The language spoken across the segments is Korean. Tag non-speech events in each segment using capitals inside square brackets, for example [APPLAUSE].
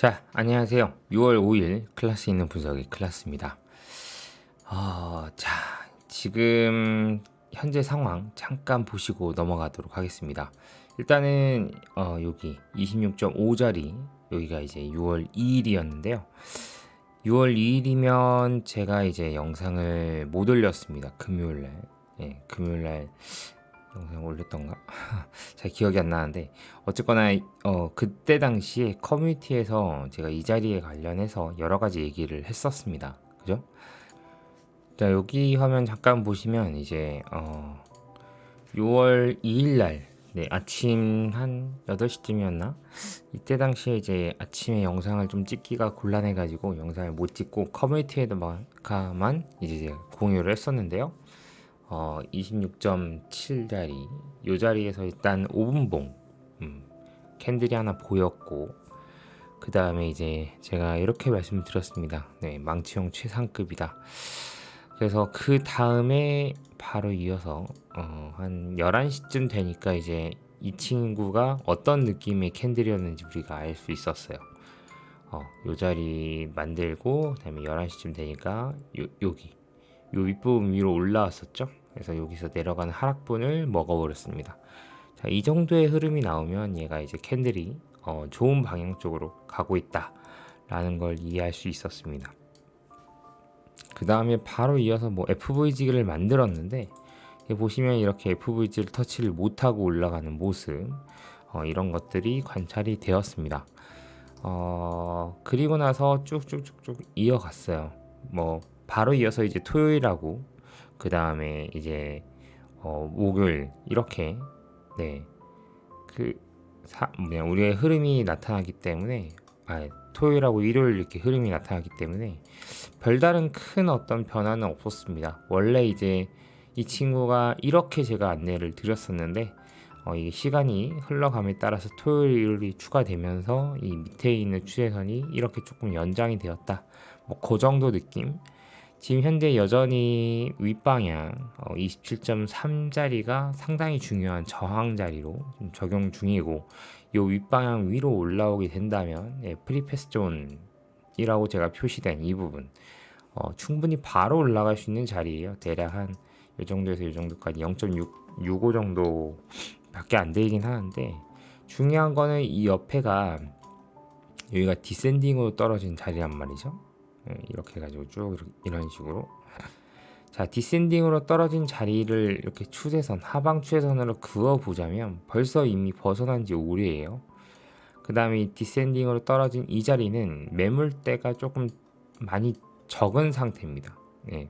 자, 안녕하세요. 6월 5일 클래스 있는 분석의 클래스입니다. 어, 자, 지금 현재 상황 잠깐 보시고 넘어가도록 하겠습니다. 일단은 어, 여기 26.5자리 여기가 이제 6월 2일이었는데요. 6월 2일이면 제가 이제 영상을 못 올렸습니다. 금요일 날. 예, 금요일 날 영상 올렸던가? [LAUGHS] 잘 기억이 안 나는데 어쨌거나 어 그때 당시에 커뮤니티에서 제가 이 자리에 관련해서 여러 가지 얘기를 했었습니다. 그죠? 자, 여기 화면 잠깐 보시면 이제 어 6월 2일 날 네, 아침 한 8시쯤이었나? 이때 당시에 이제 아침에 영상을 좀 찍기가 곤란해 가지고 영상을 못 찍고 커뮤니티에다만 이제 공유를 했었는데요. 어, 26.7자리 요 자리에서 일단 5분봉 음, 캔들이 하나 보였고 그 다음에 이제 제가 이렇게 말씀드렸습니다. 네, 망치형 최상급이다. 그래서 그 다음에 바로 이어서 어, 한 11시쯤 되니까 이제 이 친구가 어떤 느낌의 캔들이었는지 우리가 알 수 있었어요. 어, 요 자리 만들고 그다음에 11시쯤 되니까 요, 여기 요 윗부분 위로 올라왔었죠. 그래서 여기서 내려가는 하락분을 먹어버렸습니다. 자, 이 정도의 흐름이 나오면 얘가 이제 캔들이 어, 좋은 방향 쪽으로 가고 있다라는 걸 이해할 수 있었습니다. 그 다음에 바로 이어서 뭐 FVG를 만들었는데 보시면 이렇게 FVG를 터치를 못하고 올라가는 모습 어, 이런 것들이 관찰이 되었습니다. 어, 그리고 나서 쭉쭉쭉쭉 이어갔어요. 뭐 바로 이어서 이제 토요일하고 그 다음에 이제 어, 목요일 이렇게 네그 뭐냐 우리의 흐름이 나타나기 때문에 아 토요일하고 일요일 이렇게 흐름이 나타나기 때문에 별다른 큰 어떤 변화는 없었습니다. 원래 이제 이 친구가 이렇게 제가 안내를 드렸었는데 어, 이게 시간이 흘러감에 따라서 토요일이 추가되면서 이 밑에 있는 추세선이 이렇게 조금 연장이 되었다. 뭐 그 정도 느낌. 지금 현재 여전히 윗방향 어, 27.3 자리가 상당히 중요한 저항 자리로 적용 중이고 이 윗방향 위로 올라오게 된다면 예, 프리패스 존이라고 제가 표시된 이 부분 어, 충분히 바로 올라갈 수 있는 자리예요. 대략 한 이 정도에서 이 정도까지 0.65 정도밖에 안 되긴 하는데 중요한 거는 이 옆에가 여기가 디센딩으로 떨어진 자리란 말이죠. 예, 이렇게 해가지고 쭉 이런 식으로 자 디센딩으로 떨어진 자리를 이렇게 추세선 하방 추세선으로 그어 보자면 벌써 이미 벗어난 지 오래예요. 그 다음에 디센딩으로 떨어진 이 자리는 매물대가 조금 많이 적은 상태입니다. 네.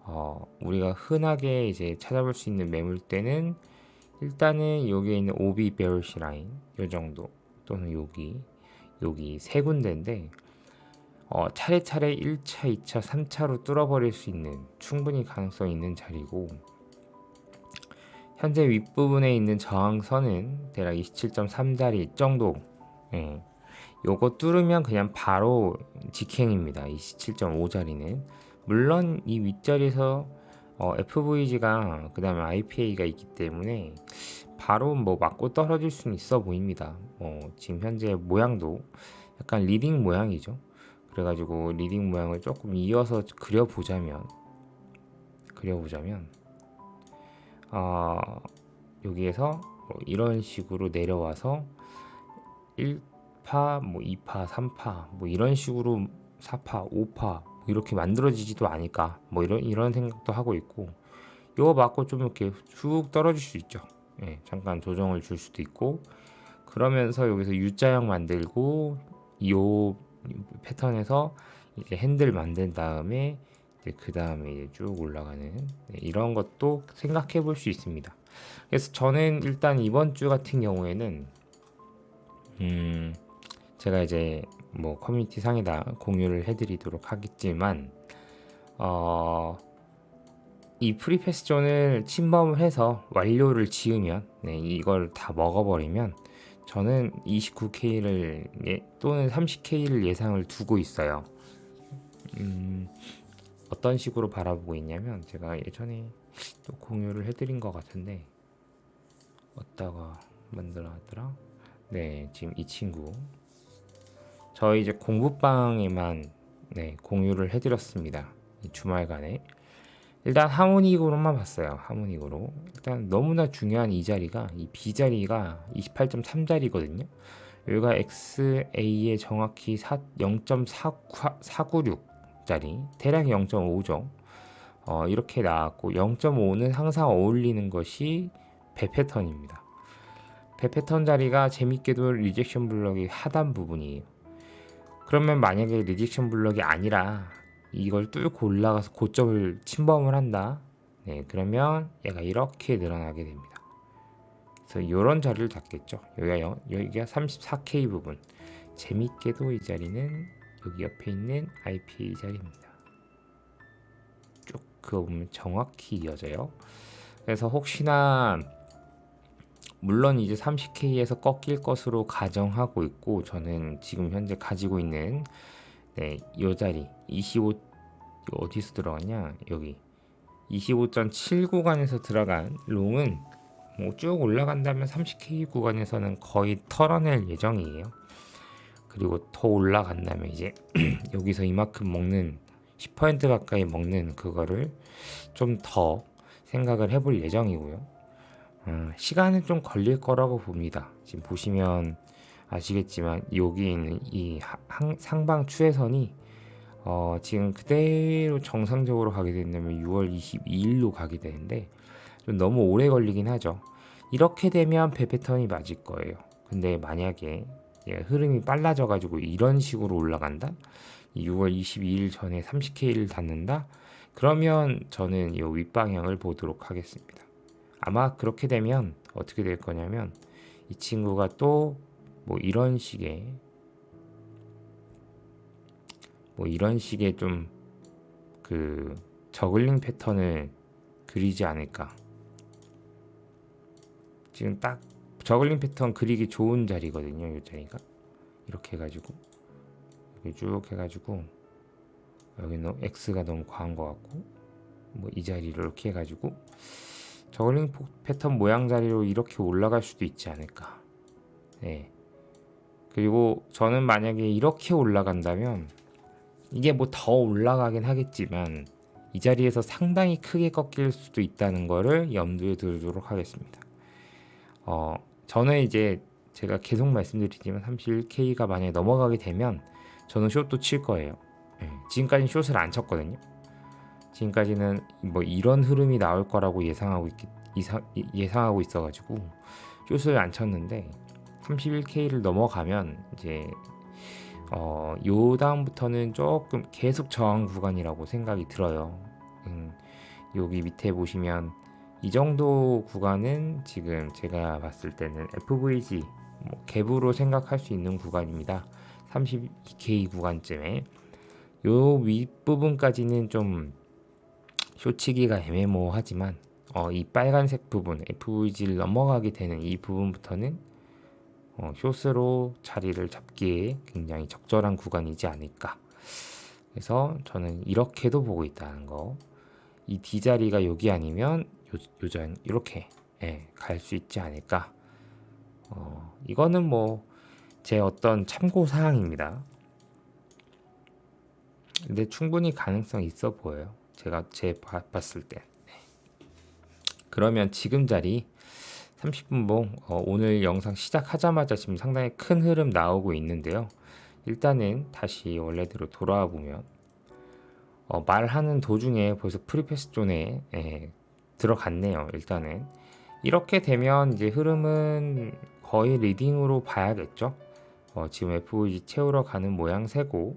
어, 우리가 흔하게 이제 찾아볼 수 있는 매물대는 일단은 여기에 있는 오비 베어시 라인 요 정도 또는 여기 여기 세 군데인데 어, 차례차례 1차, 2차, 3차로 뚫어버릴 수 있는 충분히 가능성 있는 자리고 현재 윗부분에 있는 저항선은 대략 27.3자리 정도. 예. 요거 뚫으면 그냥 바로 직행입니다. 27.5자리는. 물론 이 윗자리에서 어, FVG가 그 다음에 IPA가 있기 때문에 바로 뭐 맞고 떨어질 수는 있어 보입니다. 어, 지금 현재 모양도 약간 리딩 모양이죠 그래가지고 리딩 모양을 조금 이어서 그려보자면 그려보자면 어, 여기에서 뭐 이런 식으로 내려와서 1파, 뭐 2파, 3파, 뭐 이런 식으로 4파, 5파 뭐 이렇게 만들어지지도 않을까 뭐 이런 이런 생각도 하고 있고 이거 맞고 좀 이렇게 쭉 떨어질 수 있죠. 예, 잠깐 조정을 줄 수도 있고 그러면서 여기서 U자형 만들고 요 패턴에서 이제 핸들 만든 다음에 그 다음에 쭉 올라가는 네, 이런 것도 생각해 볼 수 있습니다. 그래서 저는 일단 이번 주 같은 경우에는 음 제가 이제 뭐 커뮤니티 상에다 공유를 해드리도록 하겠지만 어. 이 프리패스 존을 침범을 해서 완료를 지으면 네, 이걸 다 먹어버리면 저는 29K를 예, 또는 30K를 예상을 두고 있어요. 음, 어떤 식으로 바라보고 있냐면 제가 예전에 또 공유를 해드린 것 같은데 어디다가 만들어놨더라? 네, 지금 이 친구 저희 이제 공부방에만 네, 공유를 해드렸습니다. 이 주말간에 일단 하모닉으로만 봤어요. 하모닉으로 일단 너무나 중요한 이 자리가 이 B 자리가 28.3 자리거든요. 여기가 XA의 정확히 0.496짜리 대략 0.5죠. 어, 이렇게 나왔고 0.5는 항상 어울리는 것이 배 패턴입니다. 배 패턴 자리가 재밌게도 리젝션 블럭이 하단 부분이에요. 그러면 만약에 리젝션 블럭이 아니라 이걸 뚫고 올라가서 고점을 침범을 한다. 네, 그러면 얘가 이렇게 늘어나게 됩니다. 그래서 이런 자리를 잡겠죠. 여기가 영- 여기가 34K 부분. 재밌게도 이 자리는 여기 옆에 있는 IPA 자리입니다. 쭉 그거 보면 정확히 이어져요. 그래서 혹시나 물론 이제 30K에서 꺾일 것으로 가정하고 있고 저는 지금 현재 가지고 있는 네, 이 자리 25 이거 어디서 들어갔냐 여기 25.7 구간에서 들어간 롱은 뭐 쭉 올라간다면 30K 구간에서는 거의 털어낼 예정이에요. 그리고 더 올라간다면 이제 [CLEARS THROAT] 여기서 이만큼 먹는 10% 가까이 먹는 그거를 좀 더 생각을 해볼 예정이고요. 어, 시간은 좀 걸릴 거라고 봅니다. 지금 보시면 아시겠지만 여기 있는 이 하- 항- 상방 추세선이 어, 지금 그대로 정상적으로 가게 된다면 6월 22일로 가게 되는데 좀 너무 오래 걸리긴 하죠. 이렇게 되면 배 패턴이 맞을 거예요. 근데 만약에 예, 흐름이 빨라져 가지고 이런 식으로 올라간다. 이 6월 22일 전에 30K를 닫는다. 그러면 저는 이 윗방향을 보도록 하겠습니다. 아마 그렇게 되면 어떻게 될 거냐면 이 친구가 또 뭐 이런 식의 뭐 이런 식의 좀 그 저글링 패턴을 그리지 않을까. 지금 딱 저글링 패턴 그리기 좋은 자리거든요. 이 자리가 이렇게 해가지고 여기 쭉 해가지고 여기는 X가 너무 과한 것 같고 뭐 이 자리를 이렇게 해가지고 저글링 포- 패턴 모양 자리로 이렇게 올라갈 수도 있지 않을까. 네. 그리고 저는 만약에 이렇게 올라간다면 이게 뭐 더 올라가긴 하겠지만 이 자리에서 상당히 크게 꺾일 수도 있다는 거를 염두에 두도록 하겠습니다. 어, 저는 이제 제가 계속 말씀드리지만 31K가 만약에 넘어가게 되면 저는 숏도 칠 거예요. 예, 지금까지는 숏을 안 쳤거든요. 지금까지는 뭐 이런 흐름이 나올 거라고 예상하고 있기, 이상, 예상하고 있어가지고 숏을 안 쳤는데 31K를 넘어가면 이제 어, 요 다음부터는 조금 계속 저항 구간이라고 생각이 들어요. 음, 여기 밑에 보시면 이 정도 구간은 지금 제가 봤을 때는 FVG 뭐 갭으로 생각할 수 있는 구간입니다. 32K 구간쯤에 요 윗부분까지는 좀 쇼치기가 애매모호하지만 어, 이 빨간색 부분 FVG를 넘어가게 되는 이 부분부터는 어, 숏으로 자리를 잡기에 굉장히 적절한 구간이지 않을까. 그래서 저는 이렇게도 보고 있다는 거. 이 D 자리가 여기 아니면 요, 요전 이렇게 예, 갈 수 있지 않을까. 어, 이거는 뭐 제 어떤 참고 사항입니다. 근데 충분히 가능성 있어 보여요. 제가 제 봐- 봤을 때. 네. 그러면 지금 자리 30분 봉 어, 오늘 영상 시작하자마자 지금 상당히 큰 흐름 나오고 있는데요. 일단은 다시 원래대로 돌아와 보면 어, 말하는 도중에 벌써 프리패스 존에 예, 들어갔네요. 일단은 이렇게 되면 이제 흐름은 거의 리딩으로 봐야겠죠. 어, 지금 FOG 채우러 가는 모양새고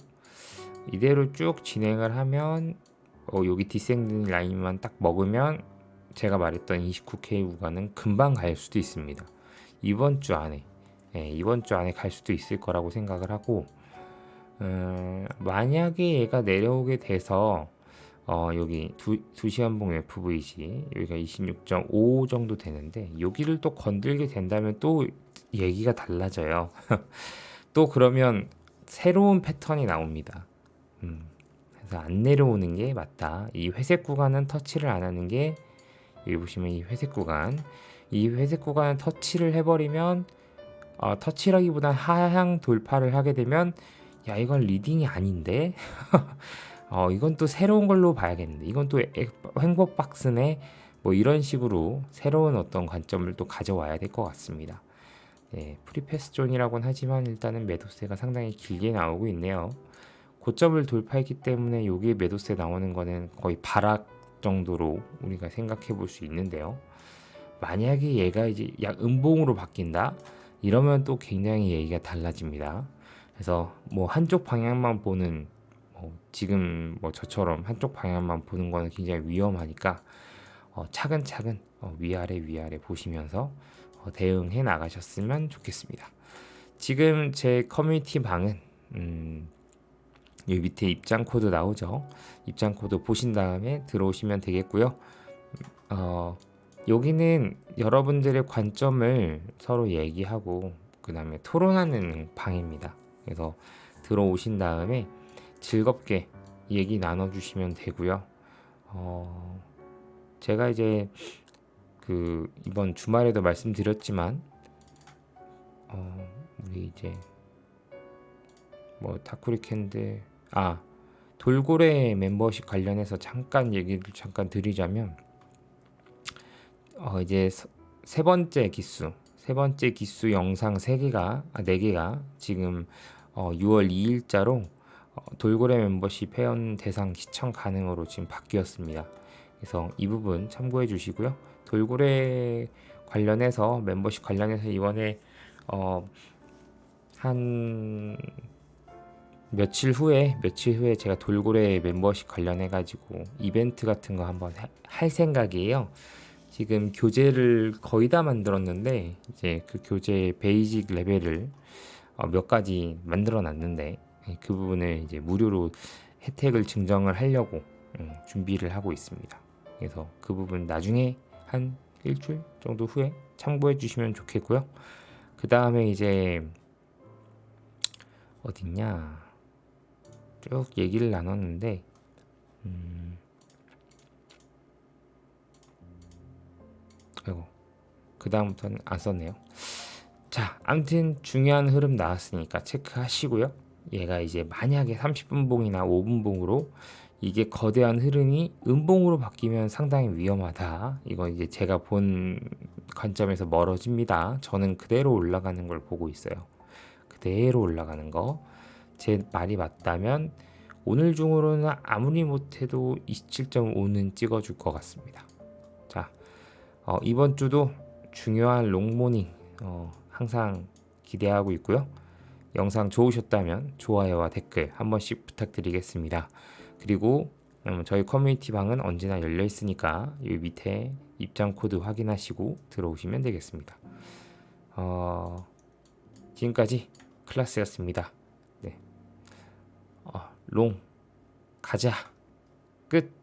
이대로 쭉 진행을 하면 어, 여기 디센딩 라인만 딱 먹으면 제가 말했던 29K 구간은 금방 갈 수도 있습니다. 이번 주 안에 예, 이번 주 안에 갈 수도 있을 거라고 생각을 하고 음, 만약에 얘가 내려오게 돼서 어, 여기 두, 2시간봉 FVG 여기가 26.5 정도 되는데 여기를 또 건들게 된다면 또 얘기가 달라져요. [LAUGHS] 또 그러면 새로운 패턴이 나옵니다. 음, 안 내려오는 게 맞다. 이 회색 구간은 터치를 안 하는 게 여기 보시면 이 회색 구간 이 회색 구간을 터치를 해버리면 어, 터치라기보단 하향 돌파를 하게 되면 야 이건 리딩이 아닌데 [LAUGHS] 어 이건 또 새로운 걸로 봐야겠는데 이건 또 엑- 행복 박스네 뭐 이런 식으로 새로운 어떤 관점을 또 가져와야 될 것 같습니다. 네, 프리패스 존이라고는 하지만 일단은 매도세가 상당히 길게 나오고 있네요. 고점을 돌파했기 때문에 여기에 매도세 나오는 거는 거의 바락 정도로 우리가 생각해 볼 수 있는데요. 만약에 얘가 이제 약 음봉으로 바뀐다 이러면 또 굉장히 얘기가 달라집니다. 그래서 뭐 한쪽 방향만 보는 뭐 지금 뭐 저처럼 한쪽 방향만 보는 거는 굉장히 위험하니까 어, 차근차근 어, 위아래 위아래 보시면서 어, 대응해 나가셨으면 좋겠습니다. 지금 제 커뮤니티 방은 음, 여기 밑에 입장 코드 나오죠. 입장 코드 보신 다음에 들어오시면 되겠고요. 어, 여기는 여러분들의 관점을 서로 얘기하고 그 다음에 토론하는 방입니다. 그래서 들어오신 다음에 즐겁게 얘기 나눠주시면 되고요. 어, 제가 이제 그 이번 주말에도 말씀드렸지만 어, 우리 이제 뭐 타쿠리캔들 아 돌고래 멤버십 관련해서 잠깐 얘기를 잠깐 드리자면 어 이제 서- 세 번째 기수 세 번째 기수 영상 세 개가 아, 네 개가 지금 어 6월 2일자로 어, 돌고래 멤버십 회원 대상 시청 가능으로 지금 바뀌었습니다. 그래서 이 부분 참고해 주시고요. 돌고래 관련해서 멤버십 관련해서 이번에 어, 한 며칠 후에 며칠 후에 제가 돌고래 멤버십 관련해 가지고 이벤트 같은 거 한번 하- 할 생각이에요. 지금 교재를 거의 다 만들었는데 이제 그 교재 베이직 레벨을 어, 몇 가지 만들어 놨는데 그 부분을 이제 무료로 혜택을 증정을 하려고 음, 준비를 하고 있습니다. 그래서 그 부분 나중에 한 일주일 정도 후에 참고해 주시면 좋겠고요. 그 다음에 이제 어딨냐 쭉 얘기를 나눴는데 음, 아이고 그 다음부터는 안 썼네요. 자, 아무튼 중요한 흐름 나왔으니까 체크하시고요. 얘가 이제 만약에 30분 봉이나 5분 봉으로 이게 거대한 흐름이 음봉으로 바뀌면 상당히 위험하다. 이건 이제 제가 본 관점에서 멀어집니다. 저는 그대로 올라가는 걸 보고 있어요. 그대로 올라가는 거. 제 말이 맞다면 오늘 중으로는 아무리 못해도 27.5는 찍어줄 것 같습니다. 자, 어, 이번 주도 중요한 롱모닝 어, 항상 기대하고 있고요. 영상 좋으셨다면 좋아요와 댓글 한 번씩 부탁드리겠습니다. 그리고 음, 저희 커뮤니티 방은 언제나 열려 있으니까 여기 밑에 입장 코드 확인하시고 들어오시면 되겠습니다. 어, 지금까지 클라스였습니다. 롱 가자 끝.